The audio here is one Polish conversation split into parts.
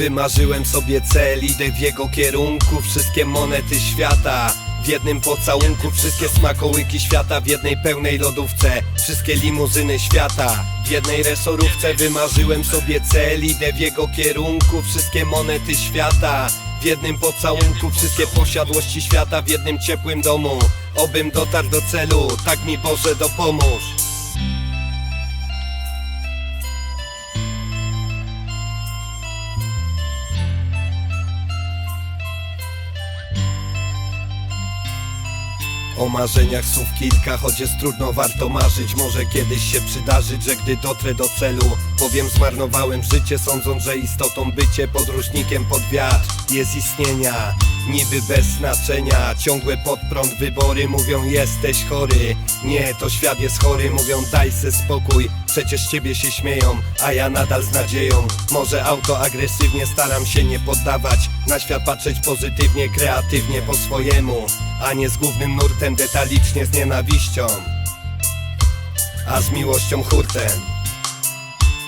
Wymarzyłem sobie cel, idę w jego kierunku. Wszystkie monety świata w jednym pocałunku. Wszystkie smakołyki świata w jednej pełnej lodówce. Wszystkie limuzyny świata w jednej resorówce. Wymarzyłem sobie cel, idę w jego kierunku. Wszystkie monety świata w jednym pocałunku. Wszystkie posiadłości świata w jednym ciepłym domu. Obym dotarł do celu, tak mi Boże dopomóż O marzeniach słów kilka, choć jest trudno warto marzyć. Może kiedyś się przydarzyć, że gdy dotrę do celu Powiem zmarnowałem życie, sądząc, że istotą bycie Podróżnikiem pod wiatr jest istnienia Niby bez znaczenia, ciągłe pod prąd wybory Mówią jesteś chory, nie to świat jest chory Mówią daj se spokój, przecież ciebie się śmieją A ja nadal z nadzieją, może autoagresywnie staram się nie poddawać Na świat patrzeć pozytywnie, kreatywnie po swojemu A nie z głównym nurtem, detalicznie z nienawiścią A z miłością hurtem.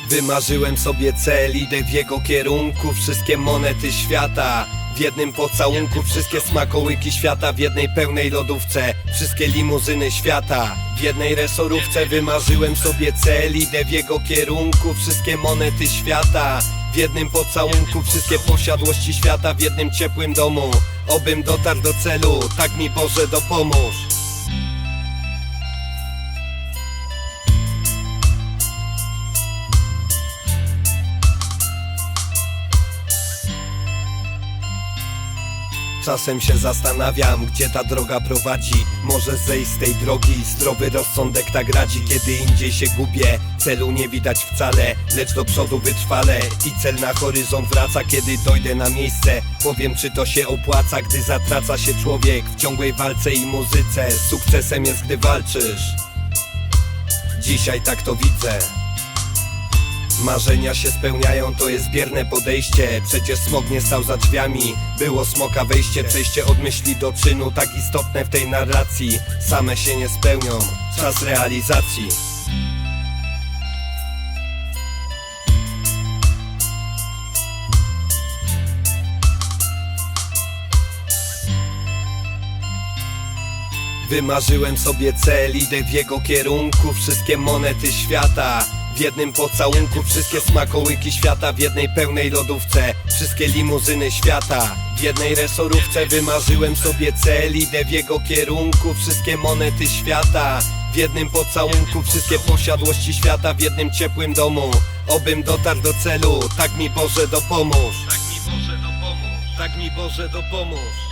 Wymarzyłem sobie cel, idę w jego kierunku Wszystkie monety świata w jednym pocałunku Wszystkie smakołyki świata w jednej pełnej lodówce Wszystkie limuzyny świata. W jednej resorówce Wymarzyłem sobie cel, idę w jego kierunku Wszystkie monety świata. W jednym pocałunku Wszystkie posiadłości świata w jednym ciepłym domu. Obym dotarł do celu, tak mi Boże dopomóż Czasem się zastanawiam, gdzie ta droga prowadzi. Może zejść z tej drogi, zdrowy rozsądek tak radzi. Kiedy indziej się gubię, celu nie widać wcale Lecz do przodu wytrwale. I cel na horyzont wraca Kiedy dojdę na miejsce, powiem czy to się opłaca Gdy zatraca się człowiek w ciągłej walce i muzyce. Sukcesem jest gdy walczysz. Dzisiaj tak to widzę Marzenia się spełniają, to jest bierne podejście. Przecież smok nie stał za drzwiami Było smoka wejście, przejście od myśli do czynu Tak istotne w tej narracji. Same się nie spełnią Czas realizacji. Wymarzyłem sobie cel, idę w jego kierunku. Wszystkie monety świata w jednym pocałunku Wszystkie smakołyki świata w jednej pełnej lodówce Wszystkie limuzyny świata. W jednej resorówce Wymarzyłem sobie cel, idę w jego kierunku Wszystkie monety świata. W jednym pocałunku Wszystkie posiadłości świata w jednym ciepłym domu. Obym dotarł do celu, tak mi Boże dopomóż. Tak mi Boże dopomóż. Tak mi Boże dopomóż